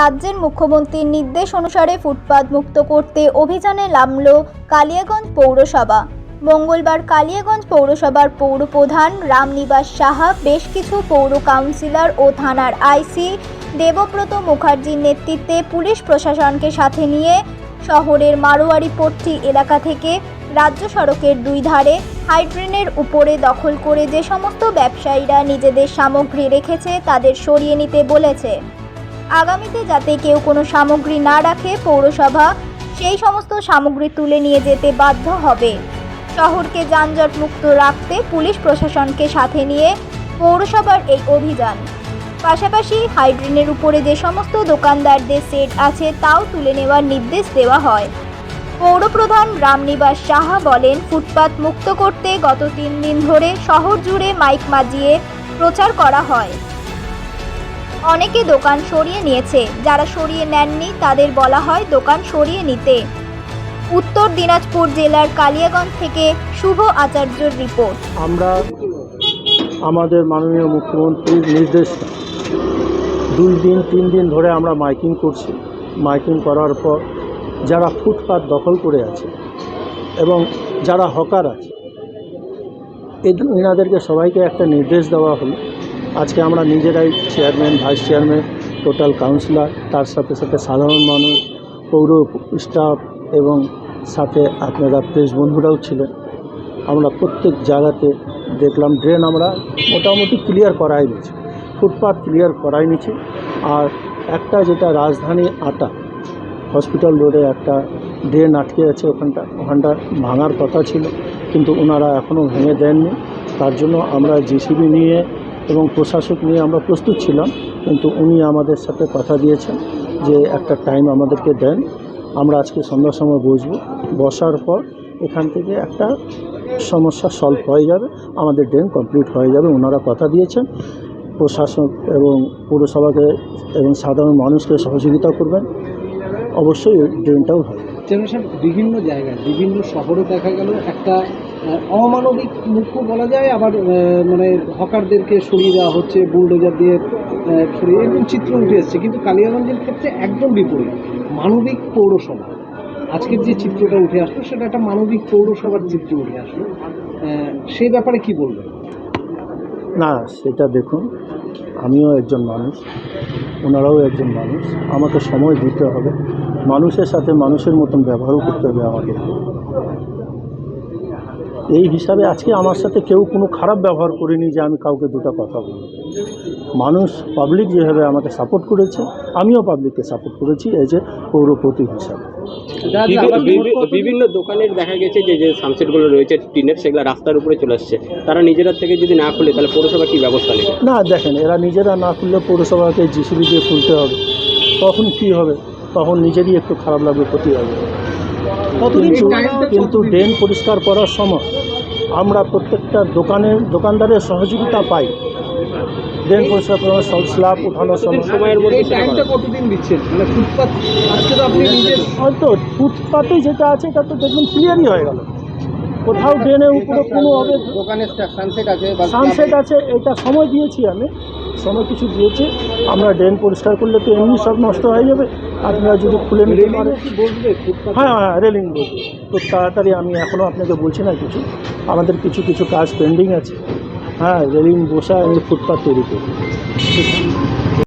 রাজ্যের মুখ্যমন্ত্রীর নির্দেশ অনুসারে ফুটপাত মুক্ত করতে অভিযানে নামল কালিয়াগঞ্জ পৌরসভা। মঙ্গলবার কালিয়াগঞ্জ পৌরসভার পৌর প্রধান রামনিবাস সাহা, বেশ কিছু পৌর কাউন্সিলর ও থানার আইসি দেবব্রত মুখার্জির নেতৃত্বে পুলিশ প্রশাসনকে সাথে নিয়ে শহরের মারোয়ারিপট্টি এলাকা থেকে রাজ্য সড়কের দুই ধারে হাইড্রেনের উপরে দখল করে যে সমস্ত ব্যবসায়ীরা নিজেদের সামগ্রী রেখেছে তাদের সরিয়ে নিতে বলেছে। আগামীতে যাতে কেউ কোনো সামগ্রী না রাখে পৌরসভা, সেই সমস্ত সামগ্রী তুলে নিয়ে যেতে বাধ্য হবে। শহরকে যানজট মুক্ত রাখতে পুলিশ প্রশাসনকে সাথে নিয়ে পৌরসভার এই অভিযান। পাশাপাশি হাইড্রেনের উপরে যে সমস্ত দোকানদারদের সেট আছে তাও তুলে নেওয়ার নির্দেশ দেওয়া হয়। পৌরপ্রধান রামনিবাস সাহা বলেন, ফুটপাত মুক্ত করতে গত তিন দিন ধরে শহর জুড়ে মাইক মাজিয়ে প্রচার করা হয়। অনেকে দোকান সরিয়ে নিয়েছে। যারা সরিয়ে নেননি, তাদের বলা হয় দোকান সরিয়ে নিতে। উত্তর দিনাজপুর জেলার কালিয়াগঞ্জ থেকে শুভ আচার্যর রিপোর্ট। আমরা আমাদের মাননীয় মুখ্যমন্ত্রীর নির্দেশ দুই দিন, তিন দিন ধরে আমরা মাইকিং করছি। মাইকিং করার পর যারা ফুটপাত দখল করে আছে এবং যারা হকার আছে, এদের এনাদেরকে সবাইকে একটা নির্দেশ দেওয়া হলো আজকে আমরা নিজেরাই chairman, vice chairman, total councillor, তার সাথে সাথে সাধারণ মানুষ, পৌর স্টাফ এবং সাথে আপনারা প্রেস বন্ধুরাও ছিলেন। আমরা প্রত্যেক জায়গাতে দেখলাম ড্রেন আমরা মোটামুটি ক্লিয়ার করাই নিয়েছি ফুটপাথ ক্লিয়ার করাই নিয়েছি। আর একটা যেটা রাজধানী আটা, হসপিটাল রোডে একটা ড্রেন আটকে আছে ওখানটা ওখানটা ভাঙার কথা ছিল, কিন্তু ওনারা এখনও ভেঙে দেননি। তার জন্য আমরা জিসিবি নিয়ে এবং প্রশাসক নিয়ে আমরা প্রস্তুত ছিলাম, কিন্তু উনি আমাদের সাথে কথা দিয়েছেন যে একটা টাইম আমাদেরকে দেন, আমরা আজকে সন্ধ্যার সময় বসবো। বসার পর এখান থেকে একটা সমস্যা সলভ হয়ে যাবে, আমাদের ড্রেন কমপ্লিট হয়ে যাবে ওনারা কথা দিয়েছেন। প্রশাসক এবং পৌরসভাকে এবং সাধারণ মানুষকে সহযোগিতা করবেন। অবশ্যই ড্রেনটাও হবে সাহেব বিভিন্ন জায়গায়, বিভিন্ন শহরে দেখা গেল একটা অমানবিক মুখ্য বলা যায়, আবার মানে হকারদেরকে সরিয়ে দেওয়া হচ্ছে বুলডোজার দিয়ে সরিয়ে, এরকম চিত্র উঠে এসছে। কিন্তু কালিয়াগঞ্জের ক্ষেত্রে একদম বিপরীত, মানবিক পৌরসভা। আজকের যে চিত্রটা উঠে আসলো, সেটা একটা মানবিক পৌরসভার চিত্র উঠে আসলো। সেই ব্যাপারে কি বলবেন? না, সেটা দেখুন, আমিও একজন মানুষ, ওনারাও একজন মানুষ, আমাকে সময় দিতে হবে। মানুষের সাথে মানুষের মতন ব্যবহারও করতে হবে আমাকে। এই হিসাবে আজকে আমার সাথে কেউ কোনো খারাপ ব্যবহার করেনি যে আমি কাউকে দুটো কথা বলি। মানুষ পাবলিক যেভাবে আমাকে সাপোর্ট করেছে আমিও পাবলিককে সাপোর্ট করেছি এই যে পৌরপতি হিসাবে বিভিন্ন- দোকানের দেখা গেছে যে যে সানসেটগুলো রয়েছে টিনের সেগুলো রাস্তার উপরে চলে আসছে। তারা নিজেরা থেকে যদি না খুলে তাহলে পৌরসভা কী ব্যবস্থা নেবে? না দেখেন এরা নিজেরা না খুললে পৌরসভাকে জিসিবি দিয়ে খুলতে হবে। তখন কি হবে? তখন নিজেরই একটু খারাপ লাগবে ক্ষতি হবে। কিন্তু কিন্তু ড্রেন পরিষ্কার করার সময় আমরা প্রত্যেকটা দোকানের দোকানদারের সহযোগিতা পাই। ড্রেন পরিষ্কার করার সব স্ল্যাব উঠানোর সময়। সময়ের মধ্যে কতদিন দিচ্ছেন? মানে ফুটপাত আজকে তো আপনি হয়তো ফুটপাতে যেটা আছে এটা তো দেখবেন ক্লিয়ারই হয়ে গেল। কোথাও ড্রেনের উপরে কোনো হবে দোকানের সানসেট আছে সানসেট আছে এটা সময় দিয়েছি আমি। সময় কিছু দিয়েছি। আমরা ড্রেন পরিষ্কার করলে তো এমনি সব নষ্ট হয়ে যাবে। আপনারা যদি খুলে নিতে পারেন। হ্যাঁ হ্যাঁ রেলিং বলব। তো তাড়াতাড়ি আমি এখনও আপনাকে বলছি না কিছু। আমাদের কিছু কিছু কাজ পেন্ডিং আছে। হ্যাঁ রেলিং বসা আমি ফুটপাথ তৈরি করি